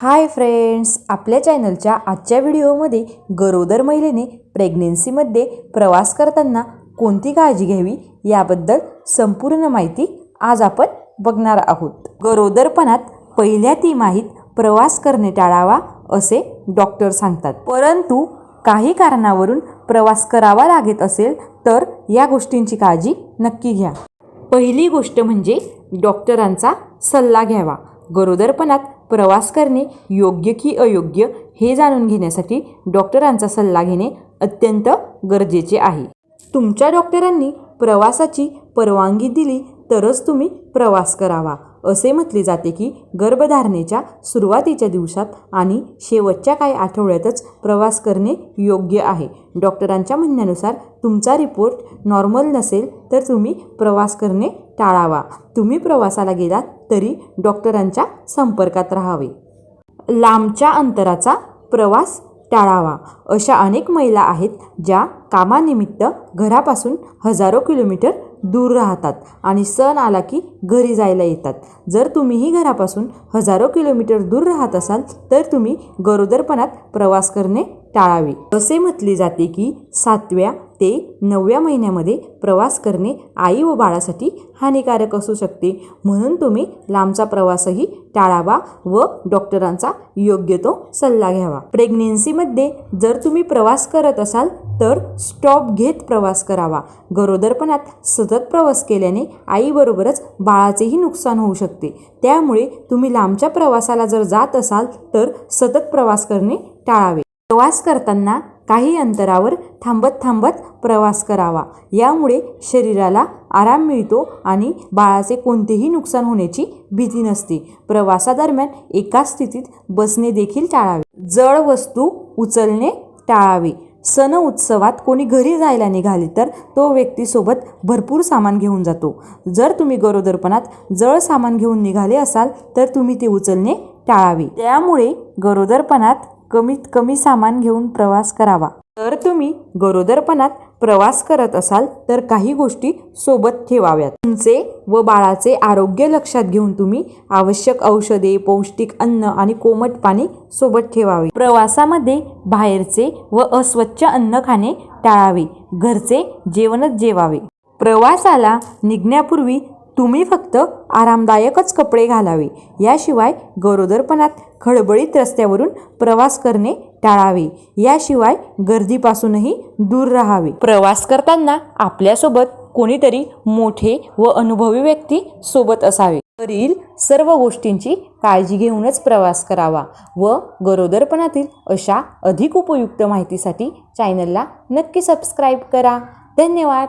Hi friends आपल्या चॅनलच्या आजच्या व्हिडिओमध्ये गरोदर महिलेने प्रेग्नेन्सीमध्ये प्रवास करताना कोणती काळजी घ्यावी याबद्दल संपूर्ण माहिती आज आपण बघणार आहोत. गरोदरपणात पहिल्या तिमाहीत प्रवास करणे टाळावा असे डॉक्टर सांगतात. परंतु काही कारणावरून प्रवास करावा लागत असेल तर या गोष्टींची काळजी नक्की घ्या. पहिली गोष्ट म्हणजे डॉक्टरांचा सल्ला घ्यावा. गरोदरपणात प्रवास करणे योग्य की अयोग्य हे जाणून घेण्यासाठी डॉक्टरांचा सल्ला घेणे अत्यंत गरजेचे आहे. तुमच्या डॉक्टरांनी प्रवासाची परवानगी दिली तरच तुम्ही प्रवास करावा. असे म्हटले जाते की गर्भधारणेच्या सुरुवातीच्या दिवसात आणि शेवटच्या काही आठवड्यातच प्रवास करणे योग्य आहे. डॉक्टरांच्या म्हणण्यानुसार तुमचा रिपोर्ट नॉर्मल नसेल तर तुम्ही प्रवास करणे टाळावा. तुम्ही प्रवासाला गेलात तरी डॉक्टरांच्या संपर्कात राहावे. लांबच्या अंतराचा प्रवास टाळावा. अशा अनेक महिला आहेत ज्या कामानिमित्त घरापासून हजारो किलोमीटर दूर राहतात आणि सण आला की घरी जायला येतात. जर तुम्हीही घरापासून हजारो किलोमीटर दूर राहत असाल तर तुम्ही गरोदरपणात प्रवास करणे टाळावे. असे म्हटले जाते की सातव्या ते नवव्या महिन्यामध्ये प्रवास करणे आई व बाळासाठी हानिकारक असू शकते. म्हणून तुम्ही लांबचा प्रवासही टाळावा व डॉक्टरांचा योग्य तो सल्ला घ्यावा. प्रेग्नेन्सीमध्ये जर तुम्ही प्रवास करत असाल तर स्टॉप घेत प्रवास करावा. गरोदरपणात सतत प्रवास केल्याने आईबरोबरच बाळाचेही नुकसान होऊ शकते. त्यामुळे तुम्ही लांबच्या प्रवासाला जर जात असाल तर सतत प्रवास करणे टाळावे. प्रवास करताना काही अंतरावर थांबत थांबत प्रवास करावा. यामुळे शरीराला आराम मिळतो आणि बाळाचे कोणतेही नुकसान होण्याची भीती नसते. प्रवासादरम्यान एकाच स्थितीत बसणे देखील टाळावे. जड वस्तू उचलणे टाळावे. सण उत्सवात कोणी घरी जायला निघाले तर तो व्यक्तीसोबत भरपूर सामान घेऊन जातो. जर तुम्ही गरोदरपणात जळ सामान घेऊन निघाले असाल तर तुम्ही ते उचलणे टाळावे. त्यामुळे गरोदरपणात कमीत कमी सामान घेऊन प्रवास करावा. तर तुम्ही गरोदरपणात प्रवास करत असाल तर काही गोष्टी सोबत ठेवाव्यात. तुमचे व बाळाचे आरोग्य लक्षात घेऊन तुम्ही आवश्यक औषधे पौष्टिक अन्न आणि कोमट पाणी सोबत ठेवावे. प्रवासामध्ये बाहेरचे व अस्वच्छ अन्न खाणे टाळावे. घरचे जेवणच जेवावे. प्रवासाला निघण्यापूर्वी तुम्ही फक्त आरामदायकच कपडे घालावे. याशिवाय गरोदरपणात खळबळीत रस्त्यावरून प्रवास करणे टाळावे. याशिवाय गर्दीपासूनही दूर राहावे. प्रवास करताना आपल्यासोबत कोणीतरी मोठे व अनुभवी व्यक्ती सोबत असावे. वरील सर्व गोष्टींची काळजी घेऊनच प्रवास करावा व गरोदरपणातील अशा अधिक उपयुक्त माहितीसाठी चॅनलला नक्की सबस्क्राईब करा. धन्यवाद.